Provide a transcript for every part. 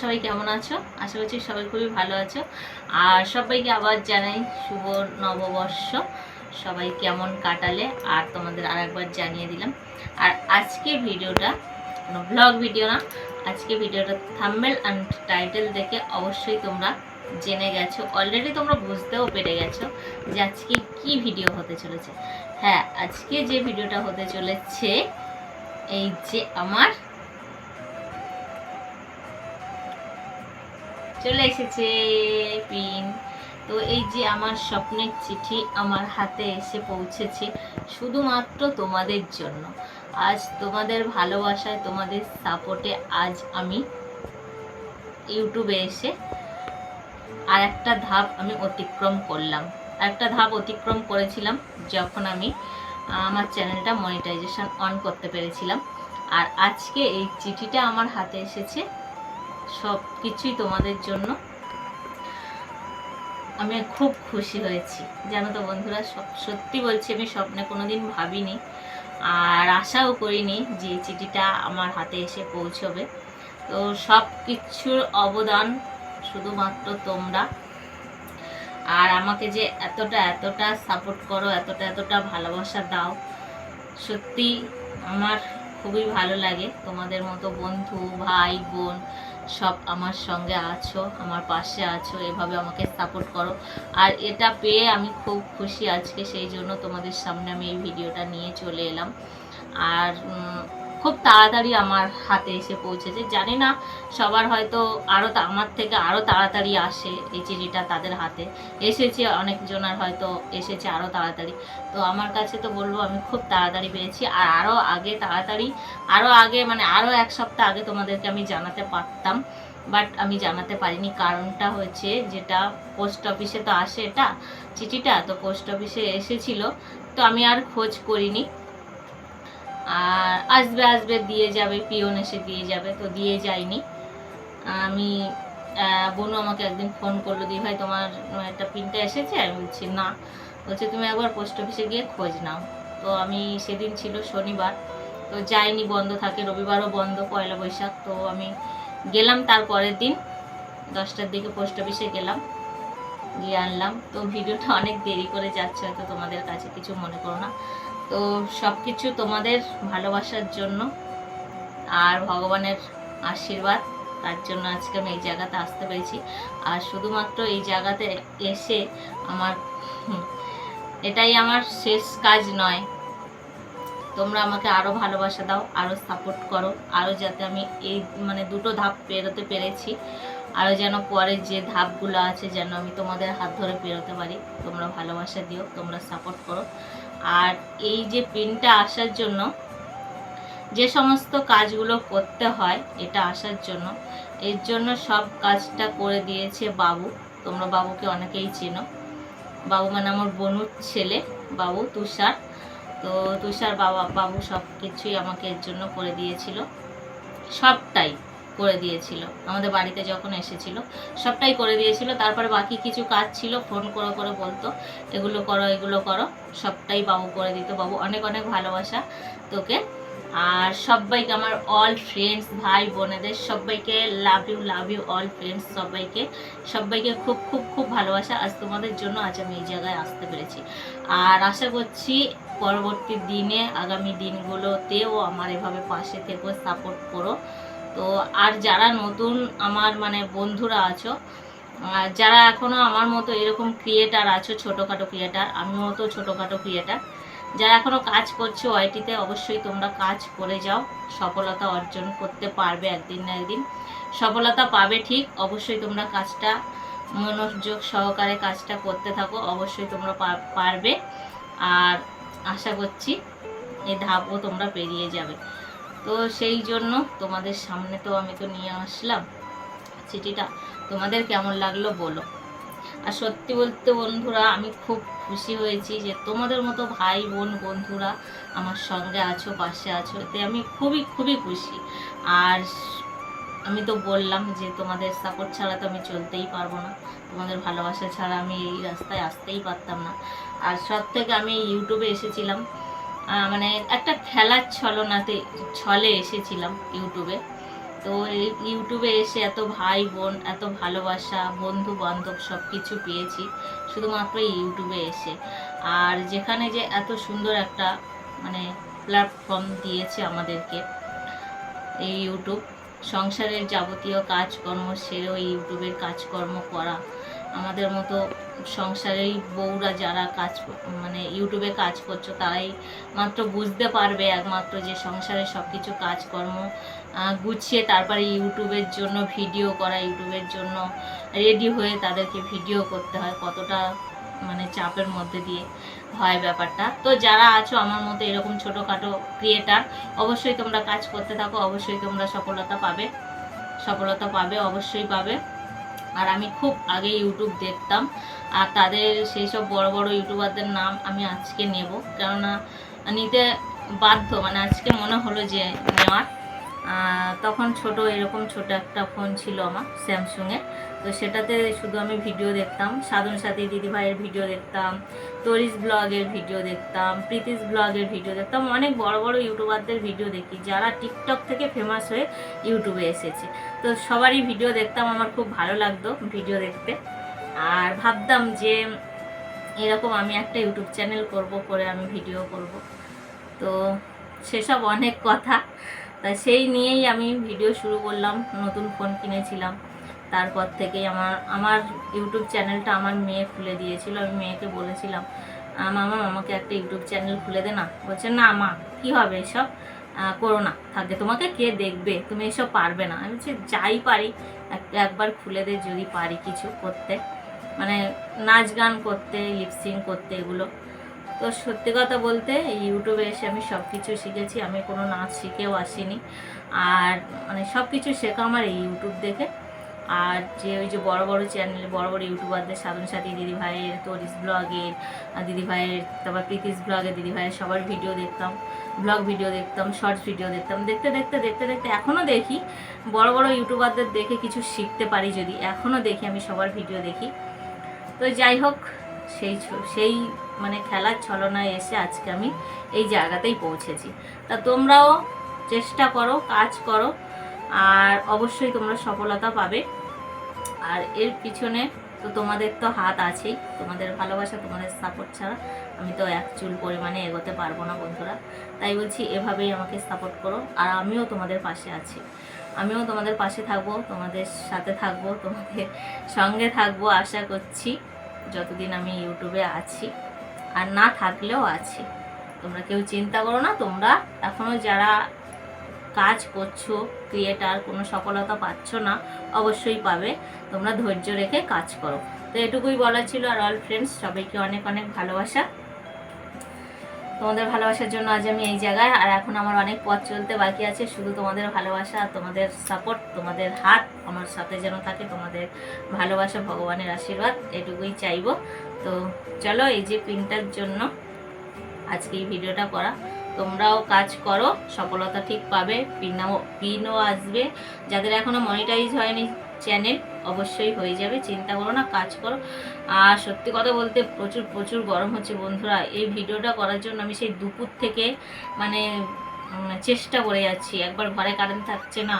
সবাই কেমন আছো? আশা করছি সবাই খুবই ভালো আছো। আর সবাইকে আবার জানাই শুভ নববর্ষ। সবাই কেমন কাটালে? আর তোমাদের আর একবার জানিয়ে দিলাম। আর আজকে ভিডিওটা কোনো ব্লগ ভিডিও না। আজকে ভিডিওটা থাম্বেল অ্যান্ড টাইটেল দেখে অবশ্যই তোমরা জেনে গেছো। অলরেডি তোমরা বুঝতেও পেরে গেছো যে আজকে কি ভিডিও হতে চলেছে। হ্যাঁ আজকে যে ভিডিওটা হতে চলেছে, এই যে আমার চলে এসেছে, পিন। তো এই যে আমার স্বপ্নের চিঠি আমার হাতে এসে পৌঁছেছে শুধুমাত্র তোমাদের জন্য। আজ তোমাদের ভালোবাসায়, তোমাদের সাপোর্টে আজ আমি ইউটিউবে এসে আর একটা ধাপ আমি অতিক্রম করলাম। একটা ধাপ অতিক্রম করেছিলাম যখন আমি আমার চ্যানেলটা মনিটাইজেশন অন করতে পেরেছিলাম। আর আজকে এই চিঠিটা আমার হাতে এসেছে। সব কিছুই তোমাদের জন্য। আমি খুব খুশি হয়েছি। জানো তো বন্ধুরা, সব- সত্যি বলছি, আমি স্বপ্নে কোনো দিন ভাবিনি আর আশাও করিনি যে চিঠিটা আমার হাতে এসে পৌঁছবে। তো সব কিছুর অবদান শুধুমাত্র তোমরা। আর আমাকে যে এতটা এতটা সাপোর্ট করো, এতটা এতটা ভালোবাসা দাও, সত্যি আমার খুবই ভালো লাগে। তোমাদের মতো বন্ধু, ভাই, বোন সব আমার সঙ্গে আছো, আমার পাশে আছো, এভাবে আমাকে সাপোর্ট করো। আর এটা পেয়ে আমি খুব খুশি আজকে, সেই জন্য তোমাদের সামনে আমি এই ভিডিওটা নিয়ে চলে এলাম। আর খুব তাড়াতাড়ি আমার হাতে এসে পৌঁছেছে। জানি না, সবার হয়তো আরও আমার থেকে আরও তাড়াতাড়ি আসে এই চিঠিটা তাদের হাতে। এসেছে, অনেকজনের হয়তো এসেছে আরও তাড়াতাড়ি। তো আমার কাছে তো বলব, আমি খুব তাড়াতাড়ি পেয়েছি। আর আরও আগে তাড়াতাড়ি আরও আগে মানে আরও এক সপ্তাহ আগে তোমাদেরকে আমি জানাতে পারতাম। বাট আমি জানাতে পারিনি। কারণটা হচ্ছে যেটা, পোস্ট অফিসে তো আসে এটা চিঠিটা, তো পোস্ট অফিসে এসেছিল। তো আমি আর খোঁজ করিনি। আর আসবে আসবে, দিয়ে যাবে পিওন এসে দিয়ে যাবে, তো দিয়ে যায়নি আমি বোনু আমাকে একদিন ফোন করল দি ভাই, তোমার একটা প্রিন্টটা এসেছে? আমি বলছি, না। বলছে, তুমি একবার পোস্ট অফিসে গিয়ে খোঁজ নাও। তো আমি সেদিন ছিল শনিবার, তো যাইনি, বন্ধ থাকে, রবিবারও বন্ধ, পয়লা বৈশাখ। তো আমি গেলাম তার পরের দিন, দশটার দিকে পোস্ট অফিসে গেলাম। গিয়ে আনলাম। তো ভিডিওটা অনেক দেরি করে যাচ্ছে, হয়তো তোমাদের কাছে কিছু মনে করো না। তো সব কিছু তোমাদের ভালোবাসার জন্য আর ভগবানের আশীর্বাদ, তার জন্য আজকে আমি এই জায়গাতে আসতে পেরেছি। আর শুধুমাত্র এই জায়গাতে এসে আমার এটাই আমার শেষ কাজ নয়। তোমরা আমাকে আরও ভালোবাসা দাও আরও সাপোর্ট করো আরও যাতে আমি এই মানে দুটো ধাপ পেরোতে পেরেছি। আরও যেন পরে যে ধাপগুলো আছে যেন আমি তোমাদের হাত ধরে পেরোতে পারি। তোমরা ভালোবাসা দিও, তোমরা সাপোর্ট করো। আর এই যে পিনটা আসার জন্য, যে সমস্ত কাজগুলো করতে হয় এটা আসার জন্য, এর জন্য সব কাজটা করে দিয়েছে বাবু। তোমরা বাবুকে অনেকেই চেনো। বাবু মানে আমার বনুর ছেলে, বাবু তুষার। তো তুষার বাবা, বাবু সব কিছুই আমাকে এর জন্য করে দিয়েছিল। সবটাই করে দিয়েছিল। আমাদের বাড়িতে যখন এসেছিল, সবটাই করে দিয়েছিল। তারপরে বাকি কিছু কাজ ছিল, ফোন করে করে বলতো, এগুলো করো এগুলো করো। সবটাই বাবু করে দিত। বাবু অনেক অনেক ভালোবাসা তোকে। আর সবাইকে আমার অল ফ্রেন্ডস ভাই, বোনেদের সবাইকে love you love you all friends সবাইকে। সবাইকে খুব খুব খুব ভালোবাসা। আজ তোমাদের জন্য আজ আমি এই জায়গায় আসতে পেরেছি। আর আশা করছি পরবর্তী দিনে, আগামী দিনগুলোতেও আমার এভাবে পাশে থেকো সাপোর্ট করো। তো আর যারা নতুন আমার মানে বন্ধুরা আছো যারা এখনও আমার মতো এরকম ক্রিয়েটার আছো, ছোটোখাটো ক্রিয়েটার আমিও মতো ছোটোখাটো ক্রিয়েটার যারা এখনও কাজ করছ ওয়াইটিতে অবশ্যই তোমরা কাজ করে যাও। সফলতা অর্জন করতে পারবে একদিন না একদিন। সফলতা পাবে ঠিক, অবশ্যই তোমরা কাজটা, মনোযোগ সহকারে কাজটা করতে থাকো, অবশ্যই তোমরা পারবে। আর আশা করছি এই ধাপও তোমরা পেরিয়ে যাবে। তো সেই জন্য তোমাদের সামনে তো আমি তো নিয়ে আসলাম চিঠিটা। তোমাদের কেমন লাগল বলো। আর সত্যি বলতে বন্ধুরা, আমি খুব খুশি হয়েছি যে তোমাদের মতো ভাই, বোন, বন্ধুরা আমার সঙ্গে আছো, পাশে আছো, এতে আমি খুবই খুবই খুশি। আর আমি তো বললাম যে তোমাদের সাপোর্ট ছাড়া তো আমি চলতেই পারব না। তোমাদের ভালোবাসা ছাড়া আমি এই রাস্তায় আসতেই পারতাম না। আর সব থেকে আমি ইউটিউবে এসেছিলাম। মানে একটা খেলার ছলনাতে, ছলে এসেছিলাম ইউটিউবে তো ইউটিউবে এসে এত ভাই বোন, এত ভালোবাসা, বন্ধু বান্ধব সব কিছু পেয়েছি, শুধুমাত্র ইউটিউবে এসে। আর যেখানে যে এত সুন্দর একটা মানে প্ল্যাটফর্ম দিয়েছে আমাদেরকে, এই ইউটিউব সংসারের যাবতীয় কাজকর্ম এই ইউটিউবের কাজকর্ম করা। আমাদের মতো সংসারেই বউরা যারা কাজ মানে ইউটিউবে কাজ করছ, তারাই মাত্র বুঝতে পারবে একমাত্র যে সংসারে সব কিছু কাজকর্ম গুছিয়ে তারপরে ইউটিউবের জন্য ভিডিও করা, ইউটিউবের জন্য রেডি হয়ে তাদেরকে ভিডিও করতে হয়, কতটা মানে চাপের মধ্যে দিয়ে হয় ব্যাপারটা। তো যারা আছো আমার মতো এরকম ছোটোখাটো ক্রিয়েটার অবশ্যই তোমরা কাজ করতে থাকো, অবশ্যই তোমরা সফলতা পাবে। সফলতা পাবে, অবশ্যই পাবে। আর আমি খুব আগে ইউটিউব দেখতাম, আর তাদের সেই সব বড় বড় ইউটিউবারদের নাম আমি আজকে নেব। কেননা নিতে বাধ্য মানে আজকে মনে হলো যে নেওয়ার। তখন ছোট, এরকম ছোট একটা ফোন ছিল আমার স্যামসুংয়ের তো সেটাতে শুধু আমি ভিডিও দেখতাম, সাধন সাথী দিদিভাইয়ের ভিডিও দেখতাম, তরিস ব্লগের ভিডিও দেখতাম প্রীতিস ব্লগের ভিডিও দেখতাম, অনেক বড় বড় ইউটিউবারদের ভিডিও দেখি, যারা টিকটক থেকে ফেমাস হয়ে ইউটিউবে এসেছে। তো সবারই ভিডিও দেখতাম, আমার খুব ভালো লাগতো ভিডিও দেখতে। আর ভাবতাম যে এরকম আমি একটা ইউটিউব চ্যানেল করব, করে আমি ভিডিও করব। তো সেসব অনেক কথা। তা সেই নিয়েই আমি ভিডিও শুরু করলাম নতুন ফোন কিনেছিলাম। তারপর থেকেই আমার আমার ইউটিউব চ্যানেলটা আমার মেয়ে খুলে দিয়েছিল। আমি মেয়েকে বলেছিলাম "আহ, মামা আমাকে একটা ইউটিউব চ্যানেল খুলে দে না। বলছে না মা কী হবে এসব? করো না থাকে তোমাকে কে দেখবে? তুমি এসব পারবে না। আমি বলছি যাই পারি এক- একবার খুলে দে যদি পারি কিছু করতে। মানে নাচ গান করতে লিপসিং করতে এগুলো। তো সত্যি কথা বলতে ইউটিউবে এসে আমি সব কিছু শিখেছি। আমি কোনো নাচ শিখেও আসিনি। আর মানে সব কিছু শেখা আমার এই ইউটিউব দেখে। আর যে ওই যে বড় বড় চ্যানেল বড় বড় ইউটিউবারদের সাধন সাথী দিদিভাইয়ের তরিস ব্লগের আহ, দিদিভাইয়ের তারপর প্রীতিস ব্লগের দিদিভাইয়ের সবার ভিডিও দেখতাম ব্লগ ভিডিও দেখতাম শর্টস ভিডিও দেখতাম। দেখতে দেখতে দেখতে দেখতে এখনও দেখি। বড় বড় ইউটিউবারদের দেখে কিছু শিখতে পারি যদি এখনও দেখি আমি সবার ভিডিও দেখি। তো যাই হোক সেই সেই মানে খেলার ছলনায় এসে আজকে আমি এই জায়গাতেই পৌঁছেছি। তা তোমরাও চেষ্টা করো, কাজ করো, আর অবশ্যই তোমরা সফলতা পাবে। আর এর পিছনে তো তোমাদের তো হাত আছেই, তোমাদের ভালোবাসা, তোমাদের সাপোর্ট ছাড়া আমি তো এক চুল পরিমাণে এগোতে পারব না বন্ধুরা। তাই বলছি, এভাবেই আমাকে সাপোর্ট করো, আর আমিও তোমাদের পাশে আছি। আমিও তোমাদের পাশে থাকব, তোমাদের সাথে থাকব, তোমাদের সঙ্গে থাকব, আশা করছি। যতদিন আমি ইউটিউবে আছি, আর না থাকলেও আছি। তোমরা কেউ চিন্তা করো না, তোমরা এখনও যারা কাজ করছ ক্রিয়েটার কোনো সফলতা পাচ্ছ না, অবশ্যই পাবে। তোমরা ধৈর্য রেখে কাজ করো। তো এটুকুই বলা ছিল আর অল ফ্রেন্ডস সবাইকে অনেক অনেক ভালোবাসা। তোমাদের ভালোবাসার জন্য আজ আমি এই জায়গায়, আর এখন আমার অনেক পথ চলতে বাকি আছে। শুধু তোমাদের ভালোবাসা আর তোমাদের সাপোর্ট তোমাদের হাত আমার সাথে যেন থাকে, তোমাদের ভালোবাসা, ভগবানের আশীর্বাদ, এটুকুই চাইব। তো চলো এই যে পিনটার জন্য আজকে এই ভিডিওটা করা। তোমরাও কাজ করো, সফলতা ঠিক পাবে, পিনও পিনও আসবে। যাদের এখনও মনিটাইজ হয়নি চ্যানেল অবশ্যই হয়ে যাবে, চিন্তা করো না, কাজ করো। আর সত্যি কথা বলতে প্রচুর প্রচুর গরম হচ্ছে বন্ধুরা। এই ভিডিওটা করার জন্য আমি সেই দুপুর থেকে মানে চেষ্টা করে যাচ্ছি। একবার ঘরে কারেন্ট থাকছে না।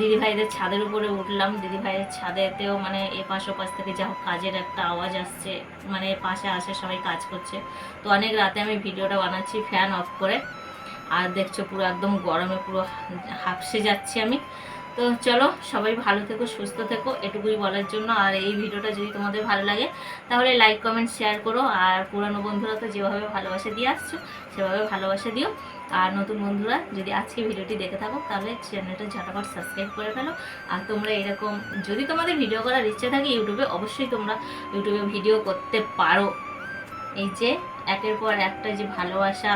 দিদিভাইদের ছাদের উপরে উঠলাম। দিদিভাইয়ের ছাদেতেও মানে এপাশ ওপাশ থেকে যা কাজের একটা আওয়াজ আসছে। মানে পাশে আসে, সবাই কাজ করছে। তো অনেক রাতে আমি ভিডিওটা বানাচ্ছি ফ্যান অফ করে। আর দেখছ পুরো একদম গরমে পুরো হাফসে যাচ্ছি আমি। তো চলো, সবাই ভালো থেকো, সুস্থ থেকো, এটুকুই বলার জন্য। আর এই ভিডিওটা যদি তোমাদের ভালো লাগে, তাহলে লাইক কমেন্ট শেয়ার করো। আর পুরানো বন্ধুরা তো যেভাবে ভালোবাসা দিয়ে আসছো, সেভাবে ভালোবাসা দিও। আর নতুন বন্ধুরা যদি আজকে ভিডিওটি দেখে থাকো, তাহলে চ্যানেলটা ঝটাপট সাবস্ক্রাইব করে ফেলো। আর তোমরা এরকম, যদি তোমাদের ভিডিও করার ইচ্ছে থাকে ইউটিউবে, অবশ্যই তোমরা ইউটিউবে ভিডিও করতে পারো। এই যে, একের পর একটা যে ভালোবাসা,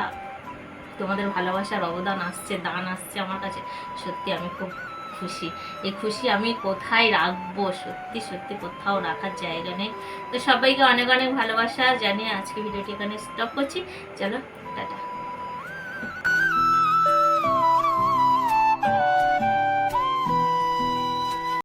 তোমাদের ভালোবাসার অবদান আসছে, দান আসছে আমার কাছে, সত্যি আমি খুব খুশি। এ খুশি আমি কোথায় রাখব? সত্যি সত্যি কোথাও রাখার জায়গা নেই। তো সবাইকে অনেক অনেক ভালোবাসা। জানিয়ে আজকে ভিডিওটি এখানে স্টপ করছি। চলো